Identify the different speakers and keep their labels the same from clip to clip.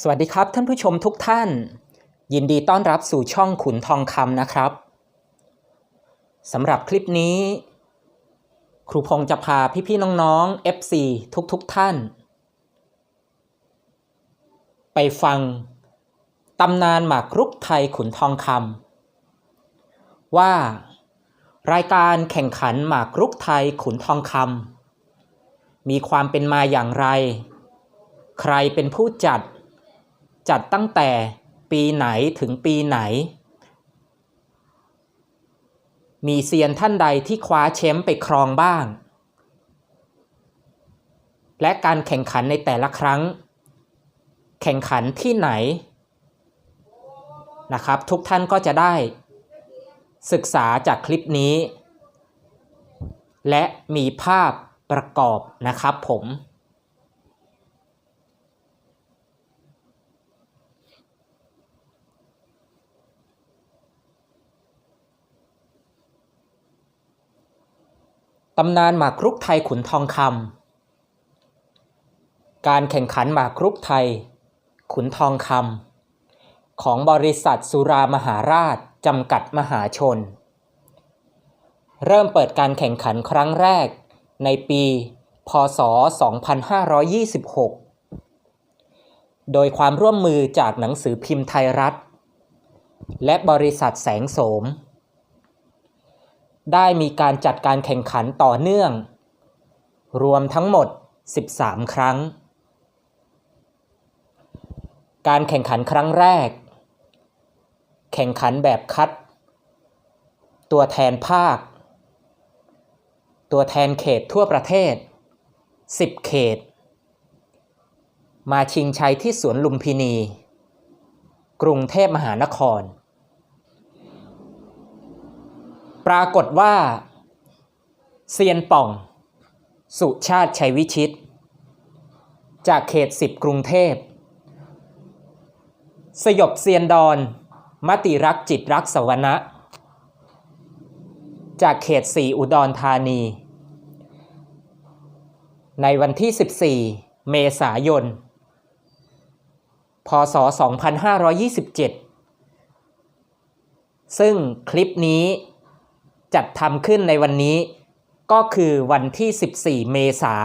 Speaker 1: สวัสดีครับท่านผู้ชมทุกท่าน ยินดีต้อนรับสู่ช่องขุนทองคำนะครับสำหรับคลิปนี้ ครูพงษ์จะพาพี่ๆน้องๆ FC ทุกๆทท่าน ไปฟังตำนานหมากรุกไทยขุนทองคำว่ารายการแข่งขันหมากรุกไทยขุนทองคำมีความเป็นมาอย่างไร ใครเป็นผู้จัด จัดตั้งแต่ปีไหนถึงปีไหน มีเซียนท่านใดที่คว้าแชมป์ไปครองบ้าง และการแข่งขันในแต่ละครั้ง แข่งขันที่ไหนนะครับ ทุกท่านก็จะได้ ศึกษาจากคลิปนี้ และมีภาพประกอบนะครับผม ตำนานหมากรุกไทยขุนทองคำ การแข่งขันหมากรุกไทย ขุนทองคำของบริษัทสุรามหาราชจำกัดมหาชน เริ่มเปิดการแข่งขันครั้งแรกในปี พศ 2526 โดยความร่วมมือจากหนังสือพิมพ์ไทยรัฐ และบริษัทแสงโสม ได้มีการจัดการแข่งขันต่อเนื่อง รวมทั้งหมด 13 ครั้ง การแข่งขันครั้งแรก แข่งขันแบบคัด ตัวแทนภาค ตัวแทนเขตทั่วประเทศ 10 เขต มาชิงชัยที่สวนลุมพินี กรุงเทพมหานคร ปรากฏว่าเซียนป่อง สุชาติชัยวิชิต จากเขต10กรุงเทพ สยบเซียนดอนมติรักจิตรักสวนะ จากเขต4อุดรธานี ในวันที่ 14 เมษายน พศ 2527 ซึ่งคลิปนี้ จัดทำขึ้นในวันนี้ ก็คือวันที่ 14 เมษา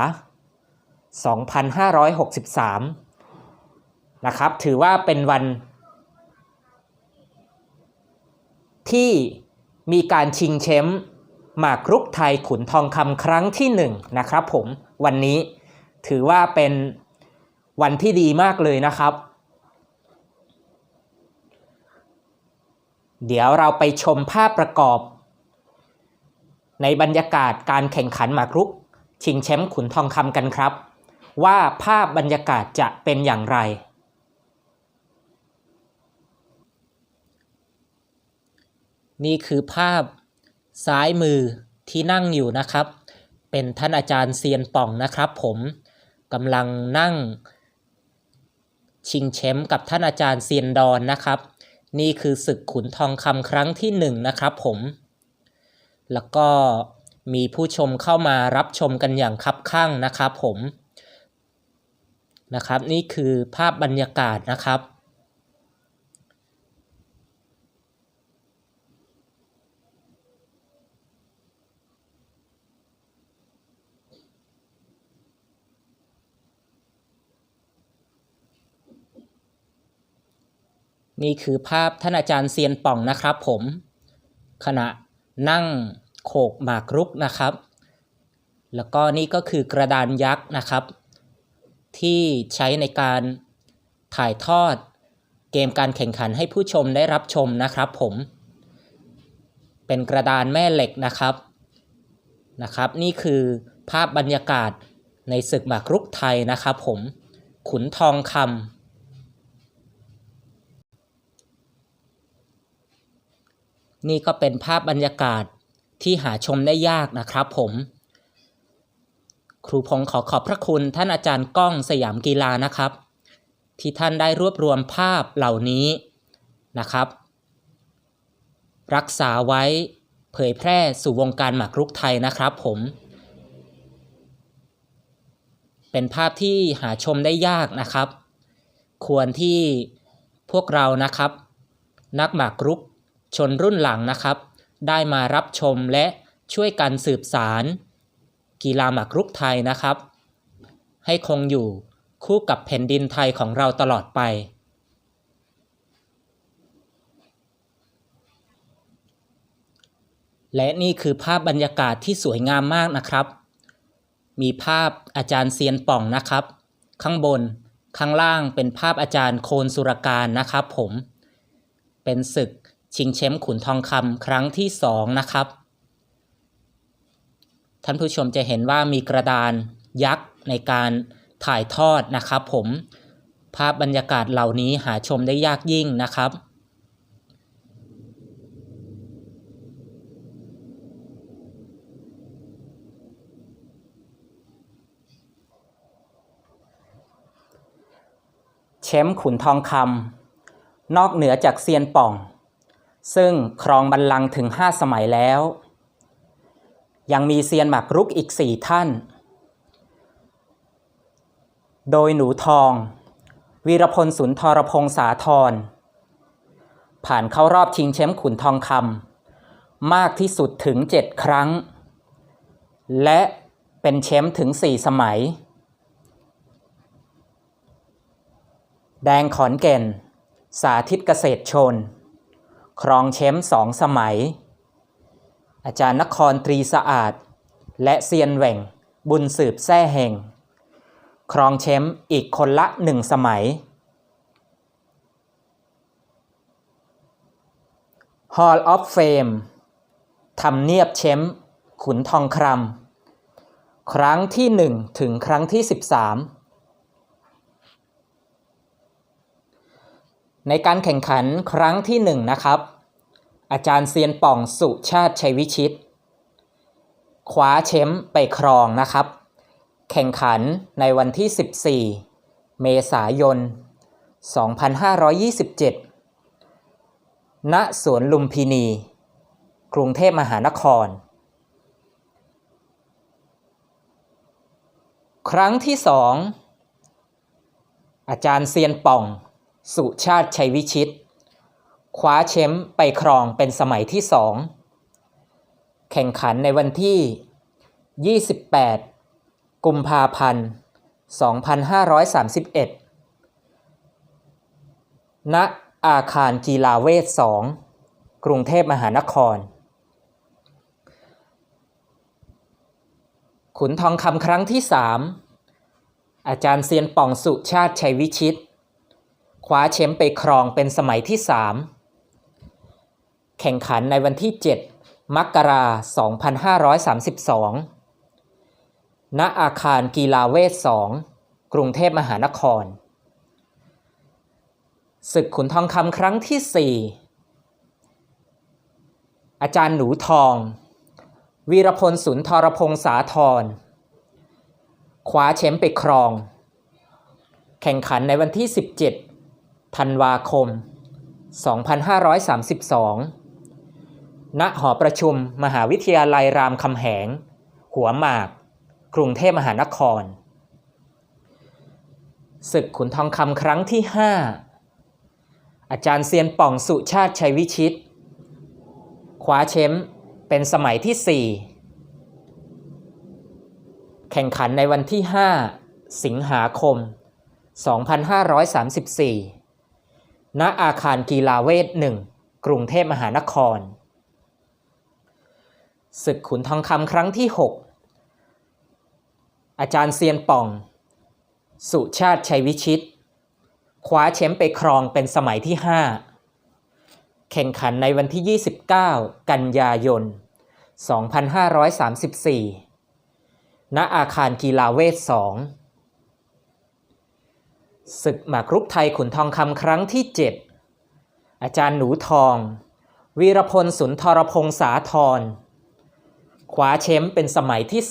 Speaker 1: 2563 นะครับ ถือว่าเป็นวัน ที่มีการชิงแชมป์หมากรุกไทยขุนทองคำครั้งที่หนึ่งนะครับผมวันนี้ถือว่าเป็นวันที่ดีมากเลยนะครับ เดี๋ยวเราไปชมภาพประกอบ ในบรรยากาศการแข่งขันหมากรุก ชิงแชมป์ขุนทองคำกันครับ ว่าภาพบรรยากาศจะเป็นอย่างไร นี่คือภาพซ้ายมือที่นั่งอยู่นะครับ เป็นท่านอาจารย์เซียนป่องนะครับ ผมกำลังนั่ง ชิงแชมป์กับท่านอาจารย์เซียนดอนนะครับ นี่คือศึกขุนทองคำครั้งที่หนึ่งนะครับผม แล้วก็มีผู้ชมเข้ามารับชมกันอย่างคับข้างนะครับผมนะครับ นี่คือภาพบรรยากาศนะครับนี่คือภาพท่านอาจารย์เซียนป่องนะครับผม ขณะนั่ง โขกหมากรุกนะครับ แล้วก็นี่ก็คือกระดานยักษ์นะครับ ที่ใช้ในการถ่ายทอดเกมการแข่งขันให้ผู้ชมได้รับชมนะครับผม เป็นกระดานแม่เหล็กนะครับนะครับ นี่คือภาพบรรยากาศในศึกหมากรุกไทยนะครับผมขุนทองคำนี่ก็เป็นภาพบรรยากาศ ที่หาชมได้ยากนะครับผม ครูพงศ์ขอขอบพระคุณท่านอาจารย์ก้องสยามกีฬานะครับ ที่ท่านได้รวบรวมภาพเหล่านี้นะครับ รักษาไว้เผยแพร่สู่วงการหมากรุกไทยนะครับผม เป็นภาพที่หาชมได้ยากนะครับ ควรที่พวกเรานะครับ นักหมากรุกชนรุ่นหลังนะครับ ได้มารับชมและช่วยกันสืบสารกีฬาหมากรุกไทยนะครับ ให้คงอยู่คู่กับแผ่นดินไทยของเราตลอดไป และนี่คือภาพบรรยากาศที่สวยงามมากนะครับ มีภาพอาจารย์เซียนป่องนะครับ ข้างบนข้างล่างเป็นภาพอาจารย์โคนสุรการนะครับผม เป็นศึก ชิงแชมป์ขุนทองคำครั้งที่สองนะครับ ท่านผู้ชมจะเห็นว่ามีกระดานยักษ์ในการถ่ายทอดนะครับผมภาพบรรยากาศเหล่านี้หาชมได้ยากยิ่งนะครับ แชมป์ขุนทองคำนอกเหนือจากเซียนป่อง ซึ่งครองบัลลังก์ถึง 5 สมัยแล้ว ยังมีเซียนหมากรุกอีก 4 ท่าน โดยหนูทอง วีรพลสุนทรพงษาธรผ่านเข้ารอบชิงแชมป์ขุนทองคำมากที่สุดถึง 7 ครั้ง และเป็นแชมป์ถึง 4 สมัย แดงขอนแก่น สาธิตเกษตรชน ครองแชมป์สองสมัย อาจารย์นครตรีสะอาด และเซียนแหว่งบุญสืบแท่แห่ง ครองแชมป์อีกคนละหนึ่งสมัย Hall of Fame ทำเนียบแชมป์ขุนทองคำครั้งที่ 1 ถึงครั้งที่ 13 ในการแข่งขันครั้งที่1นะครับ อาจารย์เซียนป่องสุชาติชัยวิชิตคว้าแชมป์ไปครองนะครับ แข่งขันในวันที่ 14 เมษายน 2527 ณสวนลุมพินี กรุงเทพมหานคร ครั้งที่สองอาจารย์เซียนป่อง สุชาติชัยวิชิต คว้าแชมป์ไปครองเป็นสมัยที่สองแข่งขันในวันที่ 28 กุมภาพันธ์ 2531 ณ อาคารกีฬาเวท2กรุงเทพมหานคร ขุนทองคำครั้งที่3อาจารย์เซียนป่องสุชาติชัยวิชิต ว้าแชมป์ไปครองเป็นสมัยที่ 3 แข่งขันในวันที่ 7 มกราคม 2532 ณ อาคารกีฬาเวท2กรุงเทพมหานคร ศึกขุนทองคำครั้งที่ 4 อาจารย์หนูทอง วีรพลสุนทรพงษาธรคว้าแชมป์ไปครอง แข่งขันในวันที่ 17 ธันวาคม 2532 ณ หอประชุมมหาวิทยาลัยรามคำแหง หัวหมาก กรุงเทพมหานคร ศึกขุนทองคำครั้งที่ 5 อาจารย์เซียนป่องสุชาติชัยวิชิต คว้าแชมป์เป็นสมัยที่ 4 แข่งขันในวันที่ 5 สิงหาคม 2534 ณอาคารกีฬาเวท1กรุงเทพมหานคร ศึกขุนทองคำครั้งที่ 6 อาจารย์เซียนป่อง สุชาติชัยวิชิต คว้าแชมป์ไปครองเป็นสมัยที่ 5 แข่งขันในวันที่ 29 กันยายน 2534 ณอาคารกีฬาเวท2 ศึกหมากรุกไทยขุนทองคำครั้งที่ 7 อาจารย์หนูทอง วีรพลสุนทรพงษาธรคว้าแชมป์เป็นสมัยที่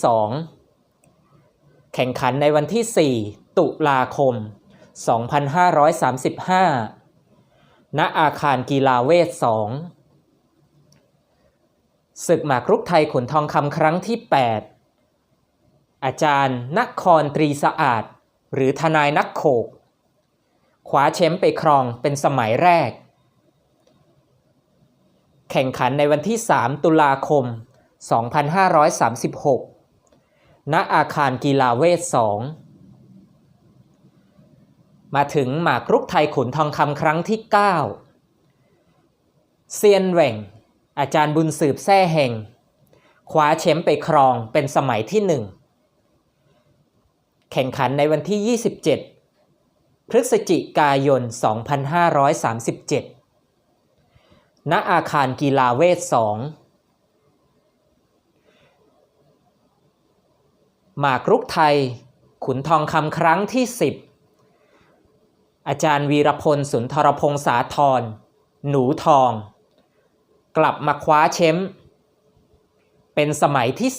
Speaker 1: 2แข่งขันในวันที่ 4 ตุลาคม 2535 ณ อาคารกีฬาเวท2ศึกหมากรุกไทยขุนทองคำครั้งที่ 8 อาจารย์นครตรีสะอาด หรือทนายนักโขก คว้าแชมป์ไปครองเป็นสมัยแรก แข่งขันในวันที่ 3 ตุลาคม 2536 ณ อาคารกีฬาเวท2มาถึงหมากรุกไทยขุนทองคำครั้งที่ 9 เซียนเหว่ง อาจารย์บุญสืบแซ่เฮงคว้าแชมป์ไปครองเป็นสมัยที่หนึ่งแข่งขันในวันที่ 27 พฤศจิกายน 2537 ณ อาคารกีฬาเวท2หมากรุกไทย ขุนทองคำครั้งที่ 10 อาจารย์วีรพลสุนทรพงษาธร หนูทอง กลับมาคว้าแชมป์เป็นสมัยที่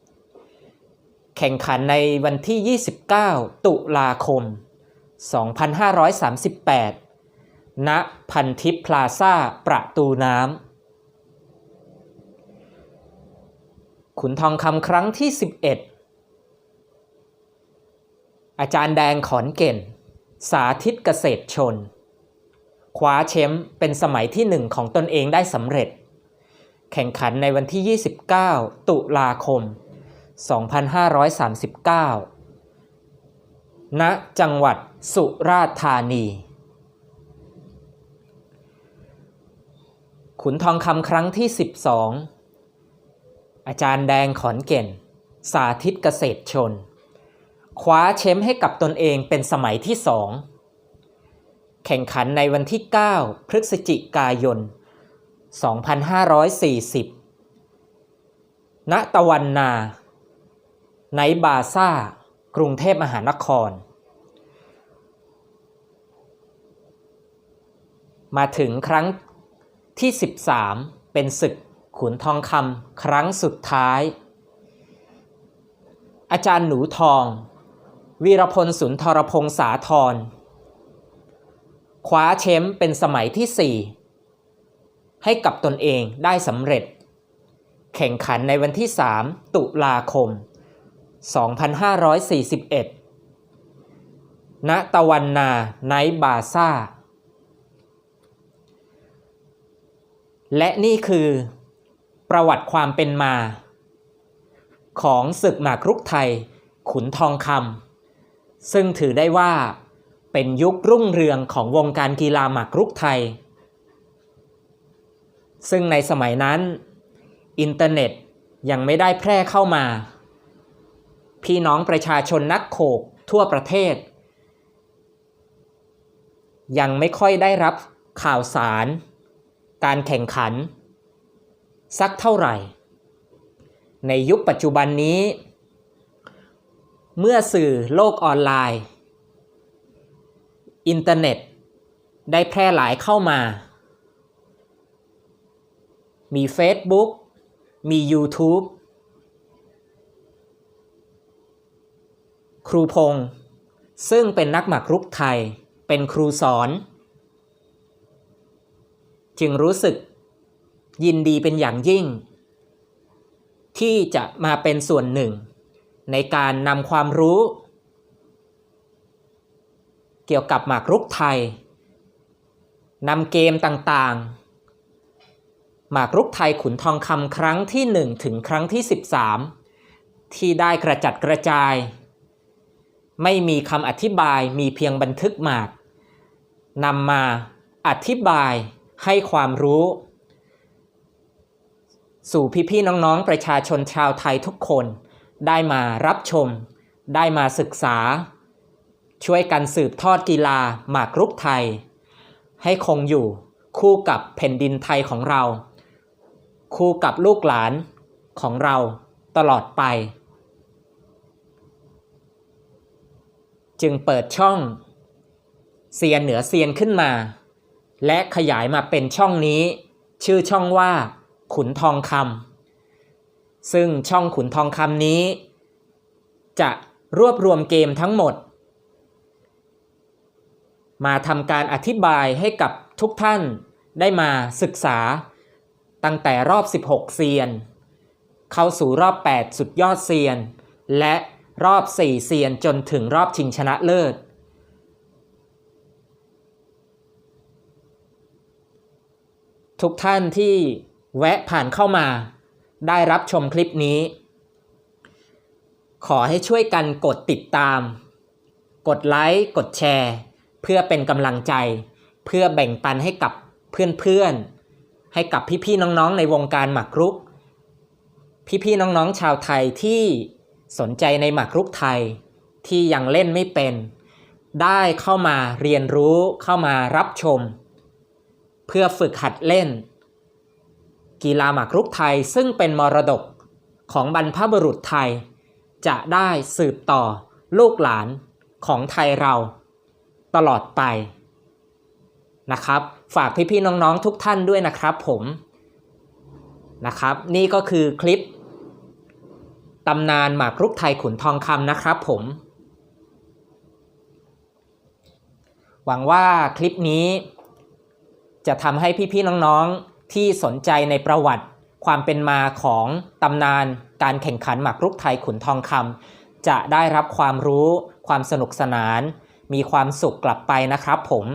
Speaker 1: 3 แข่งขันในวันที่ 29 ตุลาคม 2538 ณ พันทิพพลาซ่าประตูน้ำ ขุนทองคำครั้งที่ 11 อาจารย์แดงขอนเก่น สาธิตเกษตรชน คว้าแชมป์เป็นสมัยที่หนึ่งของตนเองได้สำเร็จ แข่งขันในวันที่ 29 ตุลาคม 2539 ณจังหวัดสุราษฎร์ธานี ขุนทองคำครั้งที่ 12 อาจารย์แดงขอนเก่น สาธิตเกษตรชน คว้าแชมป์ให้กับตนเองเป็นสมัยที่สอง แข่งขันในวันที่ 9 พฤศจิกายน 2540 ณตะวันนา ไนบาซ่า กรุงเทพมหานคร มาถึงครั้งที่ 13 เป็นศึกขุนทองคำครั้งสุดท้าย อาจารย์หนูทอง วีรพลสุนทรพงษาธรคว้าแชมป์เป็นสมัยที่ 4 ให้กับตนเองได้สำเร็จ แข่งขันในวันที่ 3 ตุลาคม 2541 ณ ตะวันนาไนบาซ่า และนี่คือประวัติความเป็นมา ของศึกหมากรุกไทยขุนทองคำซึ่งถือได้ว่าเป็นยุครุ่งเรืองของวงการกีฬาหมากรุกไทย ซึ่งในสมัยนั้น อินเทอร์เน็ตยังไม่ได้แพร่เข้ามา พี่น้องประชาชนนักโขกทั่วประเทศ ยังไม่ค่อยได้รับข่าวสาร การแข่งขัน สักเท่าไหร่ ในยุคปัจจุบันนี้ เมื่อสื่อโลกออนไลน์ อินเทอร์เน็ต ได้แพร่หลายเข้ามา มี Facebook มี YouTube ครูพงษ์ซึ่งเป็นนักหมากรุกไทย เป็นครูสอน จึงรู้สึกยินดีเป็นอย่างยิ่ง ที่จะมาเป็นส่วนหนึ่ง ในการนำความรู้ เกี่ยวกับหมากรุกไทยนำเกมต่างๆ หมากรุกไทยขุนทองคำครั้งที่ 1 ถึงครั้งที่ 13 ที่ได้กระจัดกระจาย ไม่มีคำอธิบายมีเพียงบันทึกหมากนำมาอธิบายให้ความรู้ สู่พี่ๆน้องๆ ประชาชนชาวไทยทุกคน ได้มารับชม ได้มาศึกษา ช่วยกันสืบทอดกีฬาหมากรุกไทย ให้คงอยู่คู่กับแผ่นดินไทยของเรา คู่กับลูกหลานของเราตลอดไป จึงเปิดช่องเซียนเหนือเซียนขึ้นมา และขยายมาเป็นช่องนี้ ชื่อช่องว่า ขุนทองคำซึ่งช่องขุนทองคำนี้ จะรวบรวมเกมทั้งหมด มาทำการอธิบายให้กับทุกท่านได้มาศึกษา ตั้งแต่รอบ 16 เซียน เข้าสู่รอบ 8 สุดยอดเซียน และ รอบ 4 เซียนจนถึงรอบชิงชนะเลิศ ทุกท่านที่แวะผ่านเข้ามาได้รับชมคลิปนี้ ขอให้ช่วยกันกดติดตาม กดไลค์ กดแชร์ เพื่อเป็นกำลังใจ เพื่อแบ่งปันให้กับเพื่อนๆ ให้กับพี่ๆน้องๆในวงการหมากรุก พี่ๆน้องๆชาวไทยที่ สนใจในหมากรุกไทยที่ยังเล่นไม่เป็น ได้เข้ามาเรียนรู้เข้ามารับชม เพื่อฝึกหัดเล่น กีฬาหมากรุกไทยซึ่งเป็นมรดกของบรรพบุรุษไทย จะได้สืบต่อลูกหลานของไทยเราตลอดไปนะครับ ฝากพี่ๆน้องๆทุกท่านด้วยนะครับผมนะครับ นี่ก็คือคลิป ตำนานหมากรุกไทยขุนทองคำนะครับผม หวังว่าคลิปนี้จะทำให้พี่ๆน้องๆที่สนใจในประวัติความเป็นมาของตำนานการแข่งขันหมากรุกไทยขุนทองคำจะได้รับความรู้ ความสนุกสนาน มีความสุขกลับไปนะครับผม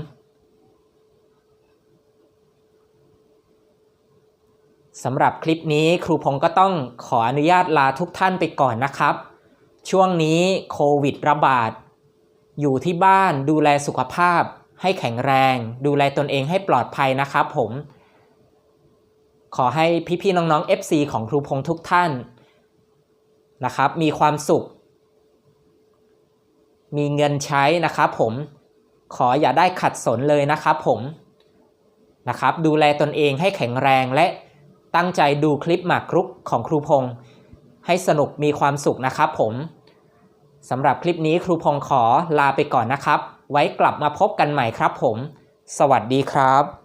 Speaker 1: สำหรับคลิปนี้ครูพงศ์ก็ต้องขออนุญาตลาทุกท่านไปก่อนนะครับ ช่วงนี้โควิดระบาด อยู่ที่บ้านดูแลสุขภาพ ให้แข็งแรง ดูแลตนเองให้ปลอดภัยนะครับผม ขอให้พี่ๆน้องๆ FC ของครูพงศ์ทุกท่านนะครับ มีความสุข มีเงินใช้นะครับผม ขออย่าได้ขัดสนเลยนะครับผมนะครับ ดูแลตนเองให้แข็งแรงและ ตั้งใจดูคลิปหมากรุกของครูพงศ์ให้สนุกมีความสุขนะครับผมสำหรับคลิปนี้ครูพงศ์ขอลาไปก่อนนะครับ ไว้กลับมาพบกันใหม่ครับผม สวัสดีครับ